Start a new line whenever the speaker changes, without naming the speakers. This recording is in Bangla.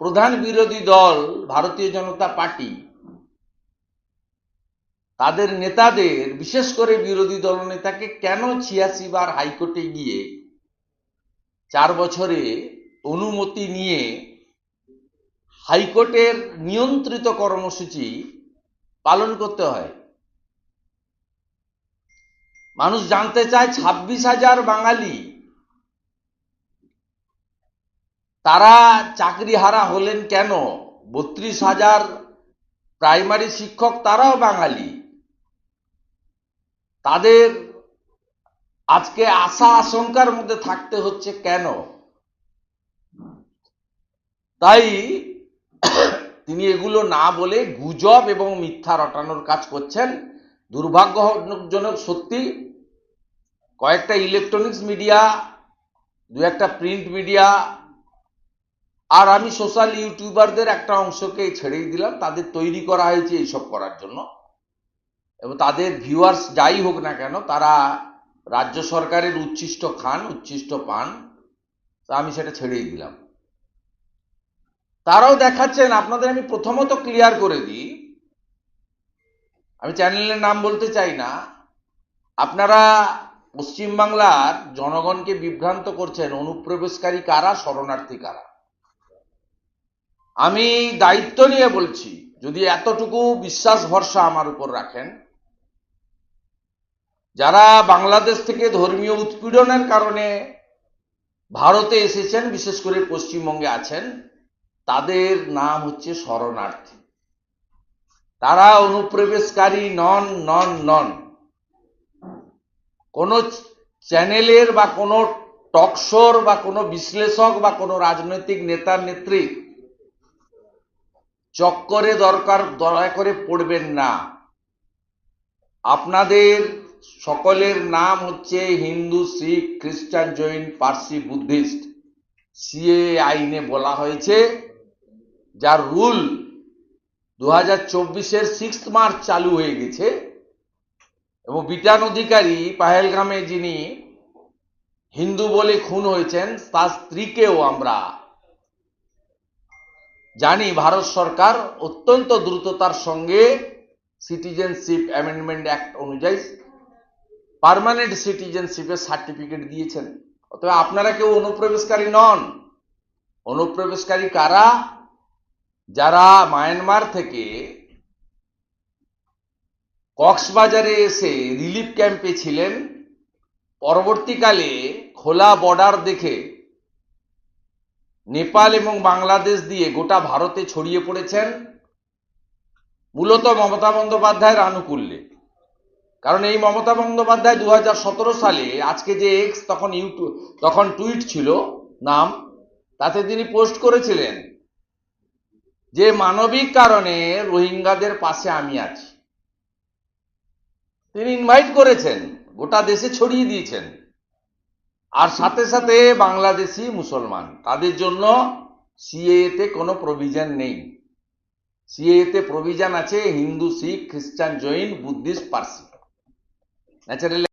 প্রধান বিরোধী দল ভারতীয় জনতা পার্টি, তাদের নেতাদের, বিশেষ করে বিরোধী দলনেতাকে কেন ছিয়াশি বার হাইকোর্টে গিয়ে চার বছরে অনুমতি নিয়ে হাইকোর্টের নিয়ন্ত্রিত কর্মসূচি পালন করতে হয়? মানুষ জানতে চায় ছাব্বিশ হাজার বাঙালি তারা চাকরি হারা হলেন কেন? বত্রিশ হাজার প্রাইমারি শিক্ষক তারাও বাঙালি। তাদের আজকে আশা আশঙ্কার মধ্যে থাকতে হচ্ছে কেন? তাই তিনি এগুলো না বলে গুজব এবং মিথ্যা রটানোর কাজ করছেন। দুর্ভাগ্যজনক সত্যি কয়েকটা ইলেকট্রনিক্স মিডিয়া দু একটা প্রিন্ট মিডিয়া আর আমি সোশ্যাল ইউটিউবারদের একটা অংশকে ছেড়েই দিলাম। তাদের তৈরি করা হয়েছে এইসব করার জন্য। এবং তাদের ভিউয়ার্স যাই হোক না কেন, তারা রাজ্য সরকারের উচ্ছিষ্ট খান, উচ্ছিষ্ট পান। তা আমি সেটা ছেড়েই দিলাম। তারাও দেখাচ্ছেন, আপনাদের আমি প্রথমত ক্লিয়ার করে দিই। আমি চ্যানেলের নাম বলতে চাই না। আপনারা পশ্চিমবাংলার জনগণকে বিভ্রান্ত করছেন, অনুপ্রবেশকারী কারা, শরণার্থী কারা? আমি দায়িত্ব নিয়ে বলছি, যদি এতটুকু বিশ্বাস ভরসা আমার উপর রাখেন, যারা বাংলাদেশ থেকে ধর্মীয় উৎপীড়নের কারণে ভারতে এসেছেন, বিশেষ করে পশ্চিমবঙ্গে আছেন, তাদের নাম হচ্ছে শরণার্থী। তারা অনুপ্রবেশকারী নন নন নন। কোনো চ্যানেলের বা কোনো টকশোর বা কোনো বিশ্লেষক বা কোনো রাজনৈতিক নেতার নেত্রী চক্করে দরকার, দয়া করে পড়বেন না। আপনাদের সকলের নাম হচ্ছে হিন্দু, শিখ, খ্রিস্টান, জৈন, পার্সি, বুদ্ধিস্ট। সিএ আইনে বলা হয়েছে, যার রুল দু হাজার চব্বিশের সিক্স মার্চ চালু হয়ে গেছে। এবং বিটান অধিকারী পাহেলগামে যিনি হিন্দু বলে খুন হয়েছেন, তার স্ত্রীকেও আমরা জানি ভারত সরকার অত্যন্ত দ্রুততার সঙ্গে সিটিজেনশিপ অ্যামেন্ডমেন্ট অ্যাক্ট অনুযায়ী পার্মানেন্ট সিটিজেনশিপের সার্টিফিকেট দিয়েছেন। অতএব আপনারা কেউ অনুপ্রবেশকারী নন। অনুপ্রবেশকারী কারা? যারা মায়ানমার থেকে কক্সবাজারে এসে রিলিফ ক্যাম্পে ছিলেন, পরবর্তীকালে খোলা বর্ডার দেখে নেপাল এবং বাংলাদেশ দিয়ে গোটা ভারতে ছড়িয়ে পড়েছেন মূলত মমতা বন্দ্যোপাধ্যায়ের আনুকূল্যে। কারণ এই মমতা বন্দ্যোপাধ্যায় দু হাজার সতেরো সালে আজকে যে এক্স তখন ইউটিউব তখন টুইট ছিল, নাম, তাতে তিনি পোস্ট করেছিলেন যে মানবিক কারণে রোহিঙ্গাদের পাশে আমি আছি। তিনি ইনভাইট করেছেন, গোটা দেশে ছড়িয়ে দিয়েছেন। আর সাথে সাথে বাংলাদেশি মুসলমান। তাদের জন্য সিএতে কোনো প্রভিজন নেই। সিএতে প্রভিজন আছে হিন্দু, শিখ, খ্রিস্টান, জৈন, বুদ্ধিস্ট, পার্সি। ন্যাচারালি